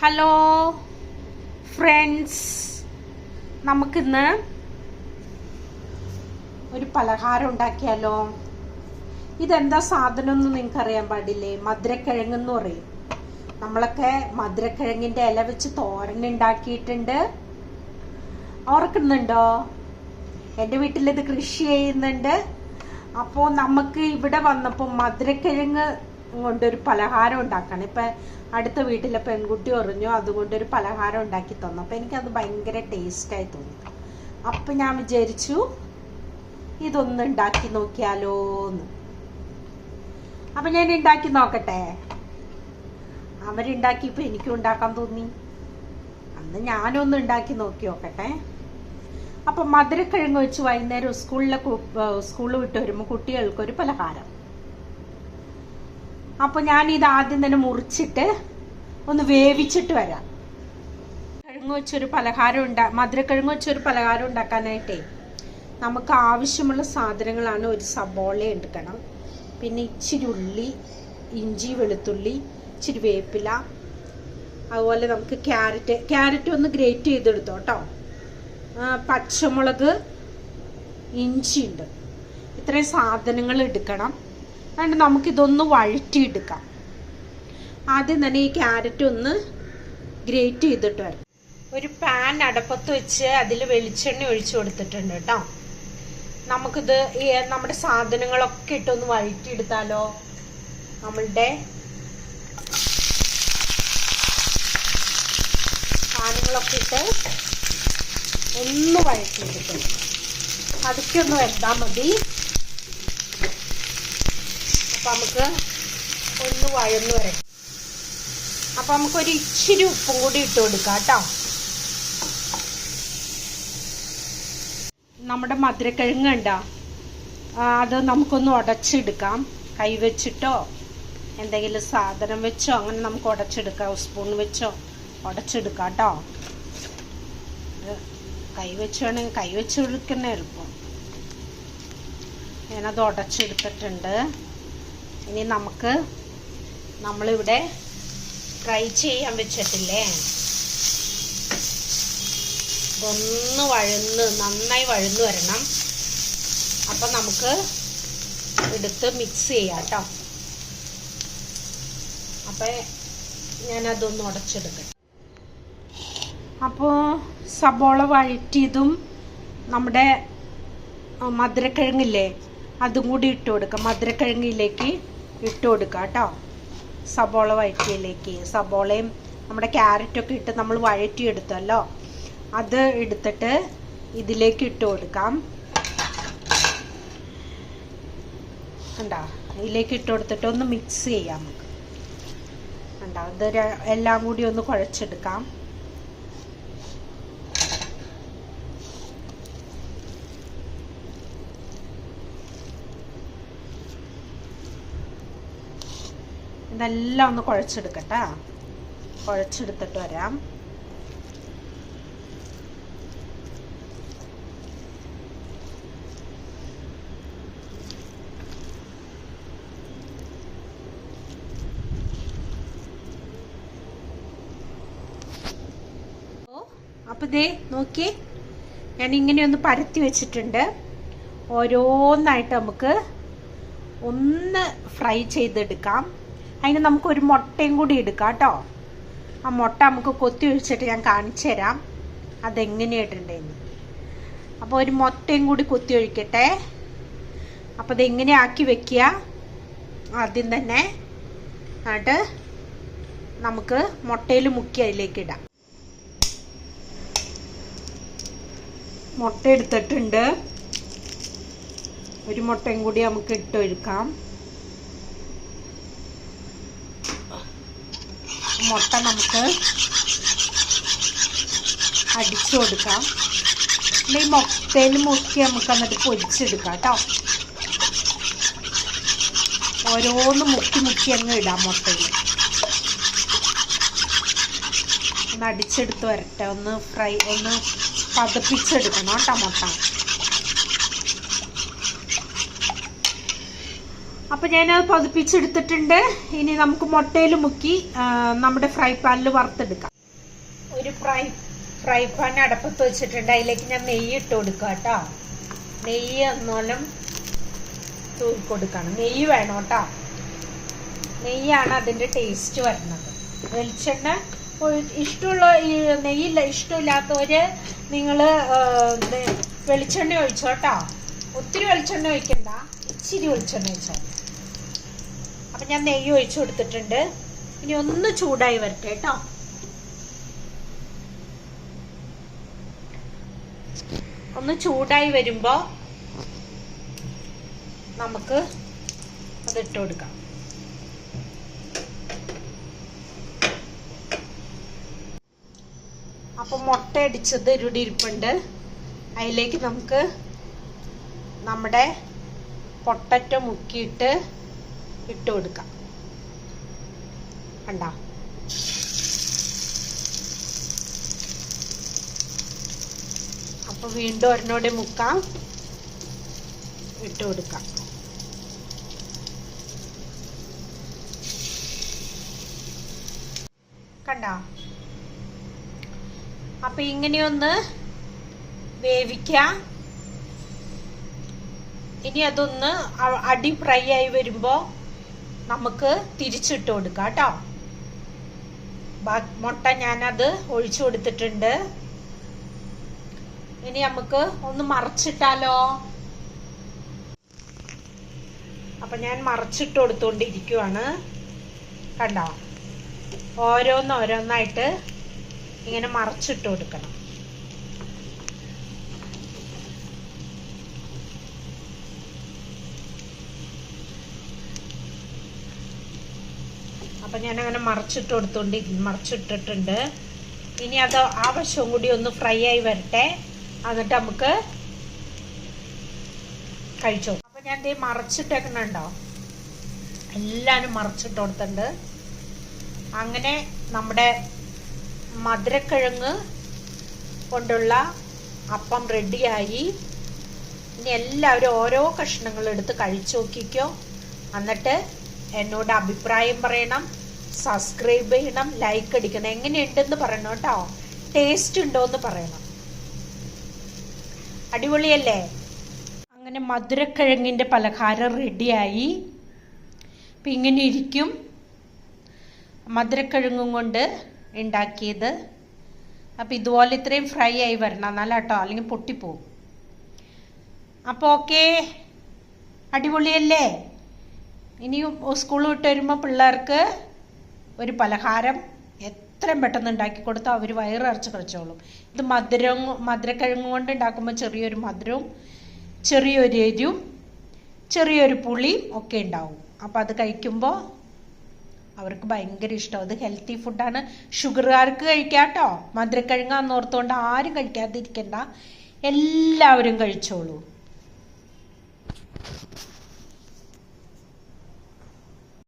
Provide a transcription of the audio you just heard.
Hello friends നമുക്കിന്ന് ഒരു പലഹാരം ഉണ്ടാക്കിയാലോ? ഇതെന്താ സാധനം എന്ന് നിങ്ങൾക്ക് അറിയാൻ പാടില്ലേ? മധുരക്കിഴങ്ങ് എന്ന് പറയും. നമ്മളൊക്കെ മധുരക്കിഴങ്ങിന്റെ ഇല വെച്ച് തോരൻ ഉണ്ടാക്കിയിട്ടുണ്ട്. ഓർക്കുന്നുണ്ടോ? എന്റെ വീട്ടിൽ ഇത് കൃഷി ചെയ്യുന്നുണ്ട്. അപ്പോൾ നമുക്ക് ഇവിടെ വന്നപ്പോൾ മധുരക്കിഴങ്ങ് കൊണ്ടൊരു പലഹാരം ഉണ്ടാക്കണം. ഇപ്പം അടുത്ത വീട്ടിലെ പെൺകുട്ടി പറഞ്ഞു അതുകൊണ്ടൊരു പലഹാരം ഉണ്ടാക്കി തന്നു. അപ്പം എനിക്കത് ഭയങ്കര ടേസ്റ്റായി തോന്നി. അപ്പം ഞാൻ വിചാരിച്ചു ഇതൊന്ന് ഉണ്ടാക്കി നോക്കിയാലോ എന്ന് അപ്പം ഞാൻ ഉണ്ടാക്കി നോക്കട്ടെ. അവരുണ്ടാക്കിയപ്പോൾ എനിക്കും ഉണ്ടാക്കാൻ തോന്നി. അന്ന് ഞാനൊന്ന് ഉണ്ടാക്കി നോക്കി നോക്കട്ടെ. അപ്പൊ മധുരക്കിഴങ്ങ് വെച്ച് വൈകുന്നേരം സ്കൂളിലെ സ്കൂളിൽ വിട്ട് വരുമ്പോൾ കുട്ടികൾക്കൊരു പലഹാരം. അപ്പൊ ഞാൻ ഇത് ആദ്യം തന്നെ മുറിച്ചിട്ട് ഒന്ന് വേവിച്ചിട്ട് വരാം. കിഴങ്ങ് വെച്ചൊരു പലഹാരം ഉണ്ടാ മധുരക്കിഴങ്ങ് വെച്ചൊരു പലഹാരം ഉണ്ടാക്കാനായിട്ടേ നമുക്ക് ആവശ്യമുള്ള സാധനങ്ങളാണ് ഒരു സബോള എടുക്കണം. പിന്നെ ഇച്ചിരി ഉള്ളി ഇഞ്ചി വെളുത്തുള്ളി ഇച്ചിരി വേപ്പില അതുപോലെ നമുക്ക് ക്യാരറ്റ് ക്യാരറ്റ് ഒന്ന് ഗ്രേറ്റ് ചെയ്തെടുത്തോ കേട്ടോ പച്ചമുളക് ഇഞ്ചി ഉണ്ട് ഇത്രയും സാധനങ്ങൾ എടുക്കണം. അതുകൊണ്ട് നമുക്കിതൊന്ന് വഴറ്റിയെടുക്കാം. ആദ്യം തന്നെ ഈ ക്യാരറ്റ് ഒന്ന് ഗ്രേറ്റ് ചെയ്തിട്ട് വരാം. ഒരു പാൻ അടപ്പത്ത് വെച്ച് അതിൽ വെളിച്ചെണ്ണ ഒഴിച്ചു കൊടുത്തിട്ടുണ്ട് കേട്ടോ. നമുക്കിത് നമ്മുടെ സാധനങ്ങളൊക്കെ ഇട്ടൊന്ന് വഴറ്റിയെടുത്താലോ? നമ്മളുടെ സാധനങ്ങളൊക്കെ ഇട്ട് ഒന്ന് വഴറ്റിയെടുക്കണം അതൊക്കെ ഒന്ന് വെന്താൽ മതി. അപ്പം നമുക്ക് ഒന്ന് വഴന്ന് വരട്ടെ അപ്പം നമുക്കൊരു ഇച്ചിരി ഉപ്പും കൂടി ഇട്ട് കൊടുക്കാം കേട്ടോ. നമ്മുടെ മധുരക്കിഴങ്ങ് ഉണ്ടോ അത് നമുക്കൊന്ന് ഉടച്ചെടുക്കാം. കൈ വെച്ചിട്ടോ എന്തെങ്കിലും സാധനം വെച്ചോ അങ്ങനെ നമുക്ക് ഉടച്ചെടുക്കാം. സ്പൂൺ വെച്ചോ ഉടച്ചെടുക്കാം കേട്ടോ. കൈ വെച്ചാണെങ്കിൽ കൈ വെച്ച് എടുക്കുന്ന എളുപ്പം. ഞാനത് ഉടച്ചെടുത്തിട്ടുണ്ട്. ഇനി നമുക്ക് നമ്മളിവിടെ ഫ്രൈ ചെയ്യാൻ വെച്ചിട്ടില്ലേ? ഒന്ന് വഴന്ന് നന്നായി വഴന്ന് വരണം. അപ്പം നമുക്ക് എടുത്ത് മിക്സ് ചെയ്യാം കേട്ടോ അപ്പം ഞാനതൊന്ന് ഉടച്ചെടുക്കട്ടെ. അപ്പോൾ സബോള വഴറ്റിയതും നമ്മുടെ മധുരക്കിഴങ്ങില്ലേ അതും കൂടി ഇട്ട് കൊടുക്കാം. മധുരക്കിഴങ്ങിലേക്ക് ഇട്ട് കൊടുക്കുക കേട്ടോ സബോള വഴറ്റിയതിലേക്ക് സബോളയും നമ്മുടെ ക്യാരറ്റൊക്കെ ഇട്ട് നമ്മൾ വഴറ്റിയെടുത്തല്ലോ. അത് എടുത്തിട്ട് ഇതിലേക്ക് ഇട്ട് കൊടുക്കാം കണ്ടോ? ഇതിലേക്ക് ഇട്ട് കൊടുത്തിട്ട് ഒന്ന് മിക്സ് ചെയ്യാം നമുക്ക്. കണ്ടോ? ഇത് എല്ലാം കൂടി ഒന്ന് കുഴച്ചെടുക്കാം. ഇതെല്ലാം ഒന്ന് കുഴച്ചെടുക്കട്ടാ. കുഴച്ചെടുത്തിട്ട് വരാം. അപ്പൊ ദേ നോക്കി ഞാൻ ഇങ്ങനെ ഒന്ന് പരത്തി വെച്ചിട്ടുണ്ട്. ഓരോന്നായിട്ട് നമുക്ക് ഒന്ന് ഫ്രൈ ചെയ്തെടുക്കാം. അതിന് നമുക്ക് ഒരു മുട്ടയും കൂടി എടുക്കാം കേട്ടോ. ആ മുട്ട നമുക്ക് കൊത്തി ഒഴിച്ചിട്ട് ഞാൻ കാണിച്ചു തരാം. അതെങ്ങനെയായിട്ടുണ്ടെന്ന് അപ്പോൾ ഒരു മുട്ടയും കൂടി കൊത്തി ഒഴിക്കട്ടെ. അപ്പോൾ അതെങ്ങനെ ആക്കി വെക്കുക? ആദ്യം തന്നെ എന്നിട്ട് നമുക്ക് മുട്ടയിൽ മുക്കി അതിലേക്ക് ഇടാം. മുട്ട എടുത്തിട്ടുണ്ട്. ഒരു മുട്ടയും കൂടി നമുക്ക് ഇട്ടൊഴുക്കാം മുട്ട നമുക്ക് അടിച്ചു കൊടുക്കാം. ഈ മുട്ടയിൽ മുക്കി നമുക്ക് എന്നിട്ട് പൊരിച്ചെടുക്കാം കേട്ടോ. ഓരോന്ന് മുക്കി മുക്കി അങ്ങ് ഇടാം മുട്ടയിൽ. ഒന്ന് അടിച്ചെടുത്ത് വരട്ടെ. ഒന്ന് ഫ്രൈ ഒന്ന് പതപ്പിച്ചെടുക്കണം കേട്ടോ മുട്ട. അപ്പം ഞാനത് പതിപ്പിച്ചെടുത്തിട്ടുണ്ട്. ഇനി നമുക്ക് മുട്ടയിൽ മുക്കി നമ്മുടെ ഫ്രൈ പാനിൽ വറുത്തെടുക്കാം. ഒരു ഫ്രൈ ഫ്രൈ പാൻ അടപ്പത്ത് വെച്ചിട്ടുണ്ട്. അതിലേക്ക് ഞാൻ നെയ്യ് ഇട്ട് കൊടുക്കാം കേട്ടോ. നെയ്യ് എന്നോലം തൂക്കി കൊടുക്കണം. നെയ്യ് വേണം കേട്ടോ. നെയ്യാണ് അതിന്റെ ടേസ്റ്റ് വരുന്നത്. വെളിച്ചെണ്ണ ഇഷ്ടമുള്ള ഈ നെയ്യില്ല ഇഷ്ടമില്ലാത്തവര് നിങ്ങൾ വെളിച്ചെണ്ണ ഒഴിച്ചോട്ടോ ഒത്തിരി വെളിച്ചെണ്ണ ഒഴിക്കണ്ട. ഇച്ചിരി വെളിച്ചെണ്ണ ഒഴിച്ചോ അപ്പം ഞാൻ നെയ്യ് ഒഴിച്ചു കൊടുത്തിട്ടുണ്ട്. ഇനി ഒന്ന് ചൂടായി വരട്ടെ കേട്ടോ. ഒന്ന് ചൂടായി വരുമ്പോ നമുക്ക് അത് ഇട്ട് കൊടുക്കാം. അപ്പം മുട്ട അടിച്ചത് ഇവിടെ ഇരിപ്പുണ്ട്. അതിലേക്ക് നമുക്ക് നമ്മുടെ പൊട്ടറ്റോ മുക്കിയിട്ട് ഇട്ട് കൊടുക്കാം. കണ്ട? അപ്പൊ വീണ്ടും ഒരെണ്ണോടെ മുക്കാം ഇട്ട് കൊടുക്കാം. കണ്ട? അപ്പൊ ഇങ്ങനെയൊന്ന് വേവിക്കാം. ഇനി അതൊന്ന് അടി ഫ്രൈ ആയി വരുമ്പോ നമുക്ക് തിരിച്ചിട്ട് കൊടുക്കാം കേട്ടോ. മുട്ട ഞാനത് ഒഴിച്ചു കൊടുത്തിട്ടുണ്ട്. ഇനി നമുക്ക് ഒന്ന് മറച്ചിട്ടാലോ? അപ്പൊ ഞാൻ മറച്ചിട്ട് കൊടുത്തോണ്ടിരിക്കുവാണ്. കണ്ടോ? ഓരോന്നോരോന്നായിട്ട് ഇങ്ങനെ മറച്ചിട്ട് കൊടുക്കണം. അപ്പം ഞാനങ്ങനെ മറച്ചിട്ട് മറിച്ചിട്ടിട്ടുണ്ട് മറച്ചിട്ടിട്ടുണ്ട്. ഇനി അത് ആ വശവും കൂടി ഒന്ന് ഫ്രൈ ആയി വരട്ടെ. എന്നിട്ട് നമുക്ക് കഴിച്ചു. അപ്പം ഞാൻ ദേ മറച്ചിട്ടേക്കണുണ്ടോ എല്ലാവരും മറച്ചിട്ട് കൊടുത്തിട്ടുണ്ട്. അങ്ങനെ നമ്മുടെ മധുരക്കിഴങ്ങ് കൊണ്ടുള്ള അപ്പം റെഡിയായി. ഇനി എല്ലാവരും ഓരോ കഷ്ണങ്ങൾ എടുത്ത് കഴിച്ചു നോക്കിക്കോ. എന്നിട്ട് എന്നോട് അഭിപ്രായം പറയണം. സബ്സ്ക്രൈബ് ചെയ്യണം ലൈക്ക് അടിക്കണം. എങ്ങനെയുണ്ടെന്ന് പറയണം കേട്ടോ. ടേസ്റ്റ് ഉണ്ടോ എന്ന് പറയണം. അടിപൊളിയല്ലേ? അങ്ങനെ മധുരക്കിഴങ്ങിന്റെ പലഹാരം റെഡിയായി. അപ്പം ഇങ്ങനെ ഇരിക്കും. മധുരക്കിഴങ്ങും കൊണ്ട് ഉണ്ടാക്കിയത്. അപ്പം ഇതുപോലെ ഇത്രയും ഫ്രൈ ആയി വരണം. എന്നാലും കേട്ടോ അല്ലെങ്കിൽ പൊട്ടിപ്പോവും. അപ്പോൾ ഓക്കെ അടിപൊളിയല്ലേ? ഇനി സ്കൂൾ വിട്ട് വരുമ്പോൾ പിള്ളേർക്ക് ഒരു പലഹാരം എത്രയും പെട്ടെന്ന് ഉണ്ടാക്കി കൊടുത്താൽ അവർ വയറിറച്ച് കഴിച്ചോളും. ഇത് മധുരം മധുരക്കിഴങ്ങ് കൊണ്ട് ഉണ്ടാക്കുമ്പോൾ ചെറിയൊരു മധുരവും ചെറിയൊരു എരിവും ചെറിയൊരു പുളിയും ഒക്കെ ഉണ്ടാവും. അപ്പോൾ അത് കഴിക്കുമ്പോൾ അവർക്ക് ഭയങ്കര ഇഷ്ടം. അത് ഹെൽത്തി ഫുഡാണ് ഷുഗറുകാർക്ക് കഴിക്കാം കേട്ടോ മധുരക്കിഴങ്ങാന്ന് ഓർത്തുകൊണ്ട് ആരും കഴിക്കാതിരിക്കണ്ട. എല്ലാവരും കഴിച്ചോളൂ.